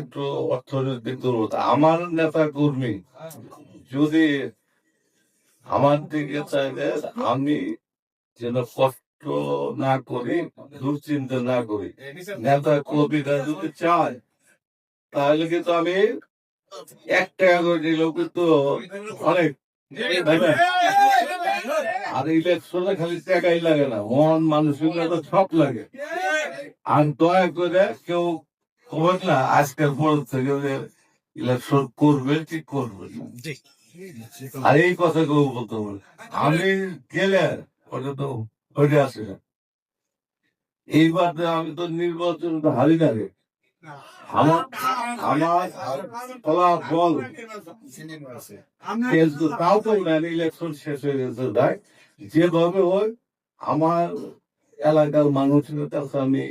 একটু অর্থনৈতিক দুর্বলতা। আমার নেতা কর্মী, যদি আমার দিকে চাইলে আমি যেন কষ্ট না করি, দুশ্চিন্তা না করি, নেতা কর্মীরা যদি চায়, তাহলে কিন্তু আমি এক টাকা করে দিলেও কিন্তু অনেক। আর ইলেকশনে খালি টাকাই লাগে না মন তো সব লাগে। আর দয়া করে কেউ খবর না আজকের পর থেকে ইলেকশন করবে কি করবে। আর এই কথা কেউ বলতে পারে আমি গেলে ওটা তো হয়ে আসে না। এইবার আমি তো নির্বাচন হারি না রে। আমার আমার ফলাফল তাও তো ইলেকশন শেষ হয়ে গেছে তাই যেভাবে হয় আমার এলাকার মানুষের কাছে আমি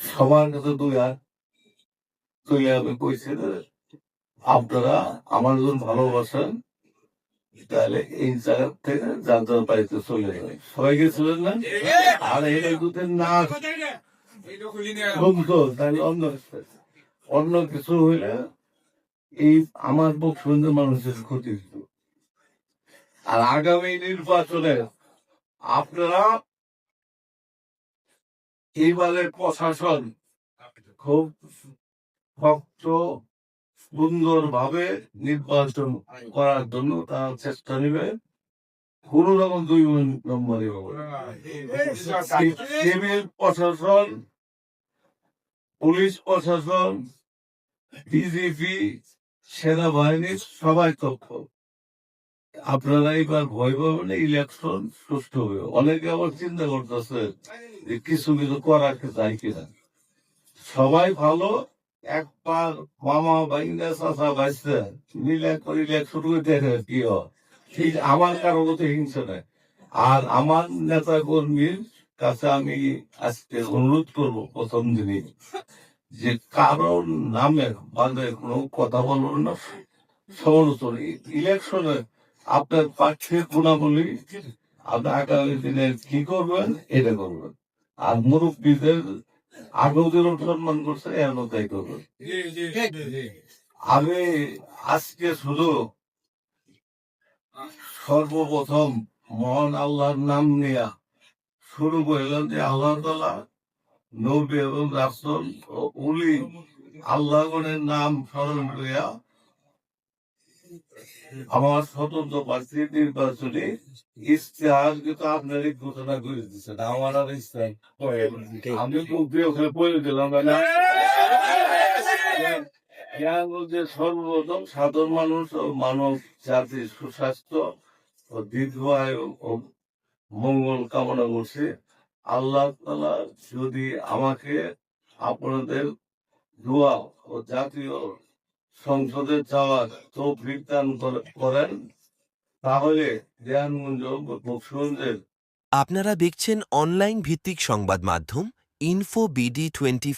সবার কাছে দুই হাত তুলে আমি কইছি আপনারা আমার যখন ভালোবাসেন, তাহলে এই জায়গা থেকে যার যার বাড়িতে চলে যাবে সবাই গেছিলেন না? আর এই দুধের না শুনতো তাহলে অন্য অন্য কিছু হইলে এই আমার শুনতে মানুষের ক্ষতি হতো আর আগামী নির্বাচনে আপনারা এইবারের প্রশাসন খুব শক্ত সুন্দর ভাবে নির্বাচন করার জন্য তারা চেষ্টা নেবে। কোন রকম দুই নম্বরই হবে সিভিল প্রশাসন, পুলিশ প্রশাসন বিজেপি সেনাবাহিনী, সবাই তক্ষ আপনারা এবার ভয় পাবেন ইলেকশন সুষ্ঠু হবে। অনেকে আবার চিন্তা করতেছে যে কিছু কিছু করাকে চাই কিনা। সবাই ভালো এক পার মামা বাইন্দা চাষা বাইসে মিলে করে ইলেকশন করে দেখে কি ঠিক আমার কারও তো হিংসা নাই। আর আমার নেতা কর্মীর কাছে আমি আজকে অনুরোধ করব প্রথম দিনই, যে কারোর নামে বাদে কোনো কথা বলব না। সমালোচনা ইলেকশনে আপনার প্রার্থীর গুণাবলী, আপনি আগামী দিনে কি করবেন? এটা করবেন। আর মুরব্বীদের আগেও সম্মান করছে এমন তাই করবেন। আমি আজকে শুধু সর্বপ্রথম মহান আল্লাহর নাম নিয়া শুরু করলাম যে আল্লাহ তালা নবী এবং রাসুল ও উলি আল্লাহগণের নাম স্মরণ করিয়া আমার স্বতন্ত্র প্রার্থী নির্বাচনে ইশতেহার কিন্তু আপনার ঘোষণা করে দিচ্ছেন আমার আর ইশতেহার আমি খুব ওখানে পড়ে দিলাম যে সর্বপ্রথম সাধারণ মানুষ ও মানব জাতির সুস্বাস্থ্য ও দীর্ঘ আয়ু ও মঙ্গল কামনা করছে। আল্লাহ তালা যদি আমাকে আপনাদের দোয়া ও জাতীয় সংসদে যাওয়ার তৌফিক দান করেন। তাহলে দেয়ানগঞ্জ বক্সগঞ্জের আপনারা দেখছেন অনলাইন ভিত্তিক সংবাদ মাধ্যম ইনফো বিডি টোয়েন্টি